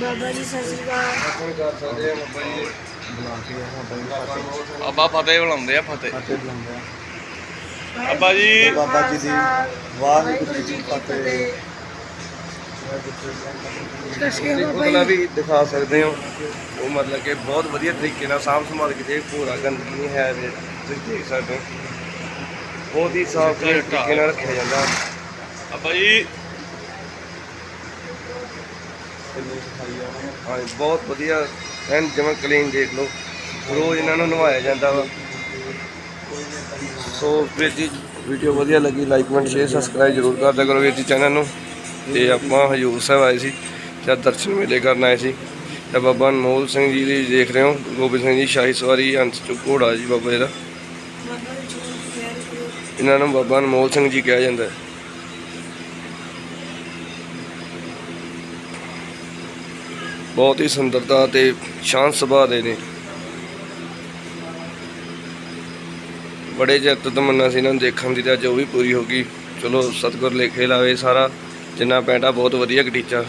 ਬਾਬਾ ਜੀ ਸਤਿ ਸ਼੍ਰੀ ਅਕਾਲ। ਜੀ ਬੁਲਾਉਂਦੇ ਆ ਜੀ ਫਤਿਹ। ਅੱਬਾ ਫਤਿਹ ਬੁਲਾਉਂਦੇ ਆ। ਫਤਿਹ ਫਤਿਹ ਬੁਲਾਉਂਦੇ ਆ ਅੱਬਾ ਜੀ ਬਾਬਾ ਜੀ ਦੀ ਵਾਹਿਗੁਰੂ ਜੀ ਕੀ ਫਤਿਹ। ਬਾਬਾ ਜੀ ਵੀ ਦਿਖਾ ਸਕਦੇ ਹੋ। ਉਹ ਮਤਲਬ ਕਿ ਬਹੁਤ ਵਧੀਆ ਤਰੀਕੇ ਨਾਲ ਸਾਂਭ ਸੰਭਾਲ ਕੇ ਪੂਰਾ ਗੰਦਗੀ ਨਹੀਂ ਹੈ ਇਹਦੇ ਤੁਸੀਂ ਦੇਖ ਸਕਦੇ ਹੋ। ਬਹੁਤ ਹੀ ਸਾਫ਼ ਤਰੀਕੇ ਨਾਲ ਰੱਖਿਆ ਜਾਂਦਾ। ਅੱਬਾ ਜੀ। ਕਿੰਨੀ ਸਫ਼ਾਈ ਆ ਉਹਨਾਂ ਨੇ ਹਾਂ ਬਹੁਤ ਵਧੀਆ। ਐਨ ਜਮਾਂ ਕਲੀਨ ਦੇਖ ਲਓ। ਰੋਜ਼ ਇਹਨਾਂ ਨੂੰ ਨਵਾਇਆ ਜਾਂਦਾ ਵਾ। ਸੋ ਵੀਰ ਜੀ ਵੀਡੀਓ ਵਧੀਆ ਲੱਗੀ ਲਾਈਕ ਕਮੈਂਟ ਸ਼ੇਅਰ ਸਬਸਕ੍ਰਾਈਬ ਜ਼ਰੂਰ ਕਰਦਿਆ ਕਰੋ ਵੀਰ ਜੀ ਚੈਨਲ ਨੂੰ। ਤੇ ਆਪਾਂ ਹਜੂਰ ਸਾਹਿਬ ਆਏ ਸੀ ਜਾਂ ਦਰਸ਼ਨ ਮੇਲੇ ਕਰਨ ਆਏ ਸੀ। ਤੇ ਬਾਬਾ ਅਨਮੋਲ ਸਿੰਘ ਜੀ ਦੀ ਦੇਖ ਰਹੇ ਹੋ, ਗੋਬਿੰਦ ਸਿੰਘ ਜੀ, ਸ਼ਾਹੀ ਸਵਾਰੀ ਹੰਸ ਚੁ ਘੋੜਾ ਜੀ ਬਾਬਾ ਜੀ ਦਾ। ਇਹਨਾਂ ਨੂੰ ਬਾਬਾ ਅਨਮੋਲ ਸਿੰਘ ਜੀ ਕਿਹਾ ਜਾਂਦਾ ਹੈ। ਬਹੁਤ ਹੀ ਸੁੰਦਰਤਾ ਤੇ ਸ਼ਾਂਤ ਸੁਭਾਅ ਦੇ ਨੇ। ਬੜੇ ਚਿਰ ਤੋਂ ਤਮੰਨਾ ਸੀ ਇਹਨਾਂ ਨੂੰ ਦੇਖਣ ਦੀ ਤਾਂ ਅੱਜ ਉਹ ਵੀ ਪੂਰੀ ਹੋ ਗਈ। ਚਲੋ ਸਤਿਗੁਰ ਲੇਖੇ ਲਾਵੇ ਸਾਰਾ, ਜਿੰਨਾ ਪੈਂਟਾ ਬਹੁਤ ਵਧੀਆ ਗਟੀਚਾ